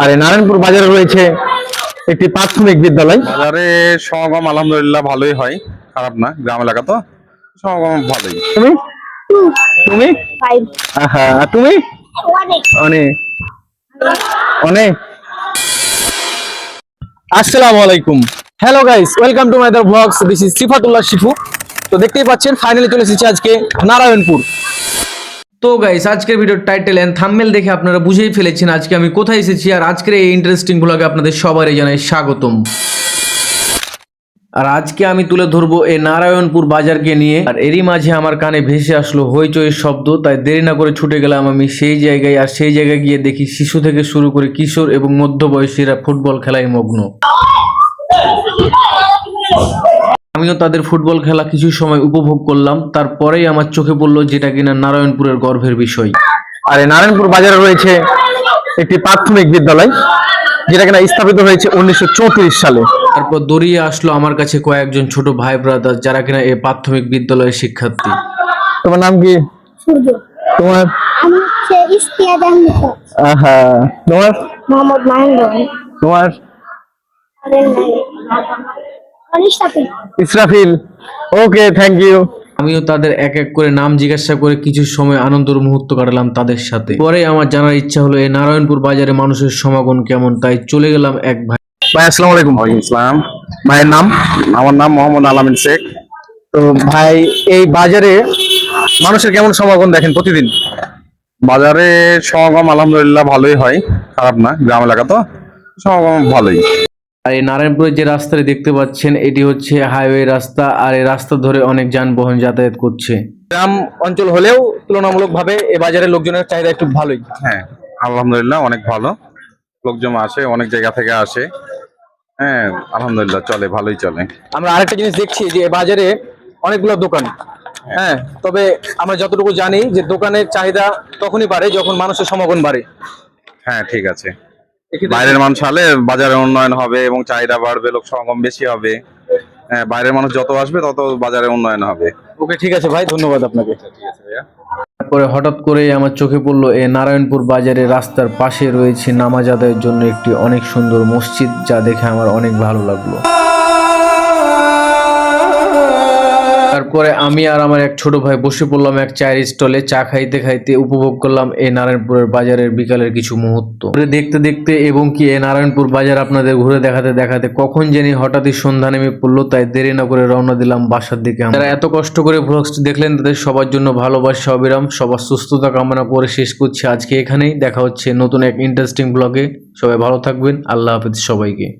আর এই নারায়ণপুর বাজারে রয়েছে একটি প্রাথমিক বিদ্যালয়। বাজারে সমাগম আলহামদুলিল্লাহ ভালোই হয়। খারাপ না গ্রাম এলাকা তো। সমাগম ভালোই। তুমি? তুমি? আর তুমি? অনেক। অনেক। অনেক। আসসালামু আলাইকুম। Hello guys welcome to my the blogs this is Sifatullah Shifu তো দেখতেই পাচ্ছেন ফাইনালি চলে এসেছি আজকে নারায়ণপুর। তো গাইস আজকের ভিডিওর টাইটেল এন্ড থাম্বনেল দেখে আপনারা বুঝেই ফেলেছেন আজকে আমি কোথায় এসেছি আর আজকের এই ইন্টারেস্টিং ব্লগে আপনাদের সবারই জানাই স্বাগতম আর আজকে আমি তুলে ধরবো এই নারায়ণপুর বাজারকে নিয়ে আর এরই মাঝে আমার কানে ভেসে আসলো হইচই শব্দ তাই দেরি না করে ছুটে গেলাম আমি সেই জায়গায় আর সেই জায়গায় গিয়ে দেখি শিশু থেকে শুরু করে কিশোর এবং মধ্যবয়সীরা ফুটবল খেলায় মগ্ন আমিও তাদের ফুটবল খেলা কিছু সময় উপভোগ করলাম। তারপরেই আমার চোখে পড়ল যেটা কিনা নারায়ণপুরের গর্ভের বিষয়। আর এই নারায়ণপুর বাজারে রয়েছে একটি প্রাথমিক বিদ্যালয় যেটা কিনা স্থাপিত হয়েছে উনিশশো চৌত্রিশ সালে। তারপর দড়িয়ে আসলো আমার কাছে কয়েকজন ছোট ভাই ব্রাদার যারা কিনা এই প্রাথমিক বিদ্যালয়ের শিক্ষার্থী। তোমার নাম কি? তোমার? তোমার? মোহাম্মদ মাহেন্দ্র। তোমার? ইসরাফিল। ওকে থ্যাংক ইউ আমিও তাদের এক এক করে নাম জিজ্ঞাসা করে কিছু সময় আনন্দর মুহূর্ত কাটালাম তাদের সাথে। পরে আমার জানার ইচ্ছা হলো এই নারায়ণপুর বাজারে মানুষের সমাগম কেমন? তাই চলে গেলাম এক ভাই ভাই আসসালামু আলাইকুম। ওয়ালাইকুম আসসালাম ভাইয়ের নাম? আমার নাম মোহাম্মদ আলামিন শেখ। তো ভাই এই বাজারে মানুষের কেমন সমাগম দেখেন প্রতিদিন? বাজারে সমাগম আলহামদুলিল্লাহ ভালোই হয়। খারাপ না গ্রাম এলাকা তো। সমাগম ভালোই। আর এই নারায়ণপুরের যে রাস্তাটি দেখতে পাচ্ছেন এটি হচ্ছে হাইওয়ে রাস্তা আর এই রাস্তা ধরে অনেক যানবাহন যাতায়াত করছে। গ্রাম অঞ্চল হলেও তুলনামূলকভাবে এই বাজারের লোকজনের চাহিদা একটু ভালোই। হ্যাঁ আলহামদুলিল্লাহ অনেক ভালো। লোকজন আসে অনেক জায়গা থেকে আসে। হ্যাঁ আলহামদুলিল্লাহ চলে ভালোই চলে। আমরা আরেকটা জিনিস দেখছি যে এই বাজারে অনেকগুলো দোকান। হ্যাঁ তবে আমরা যতটুকু জানি যে দোকানের চাহিদা তখনই বাড়ে যখন মানুষের সমাগম বাড়ে। হ্যাঁ ঠিক আছে। বাইরের মানুষ আলে বাজারে উন্নয়ন হবে এবং চাহিদা বাড়বে লোক সমাগম বেশি হবে। হ্যাঁ বাইরের মানুষ যত আসবে তত বাজারে উন্নয়ন হবে। ওকে ঠিক আছে ভাই ধন্যবাদ আপনাকে। তারপরে হঠাৎ করে আমার চোখে পড়ল এই নারায়ণপুর বাজারে রাস্তার পাশে রয়েছে নামাজ আদায়ের জন্য একটি অনেক সুন্দর মসজিদ যা দেখে আমার অনেক ভালো লাগল। তারপরে আমি আর আমার এক ছোট ভাই বসে পড়লাম এক চায়ের স্টলে, চা খাইতে খাইতে উপভোগ করলাম এই নারায়ণপুরের বাজারের বিকালের কিছু মুহূর্ত। দেখতে দেখতে এবং কি এই নারায়ণপুর বাজার আপনাদের ঘুরে দেখাতে দেখাতে কখন জানি হঠাৎই সন্ধ্যা নেমে পড়ল, তাই দেরি না করে রওনা দিলাম বাসার দিকে। যারা এত কষ্ট করে ভ্লগসটি দেখলেন, তাদের সবার জন্য ভালোবাসা, অবিরাম। সবার সুস্থতা কামনা করে শেষ করছি আজকে এখানেই। দেখা হচ্ছে নতুন এক ইন্টারেস্টিং ব্লগে সবাই ভালো থাকবেন। আল্লাহ হাফিজ সবাইকে।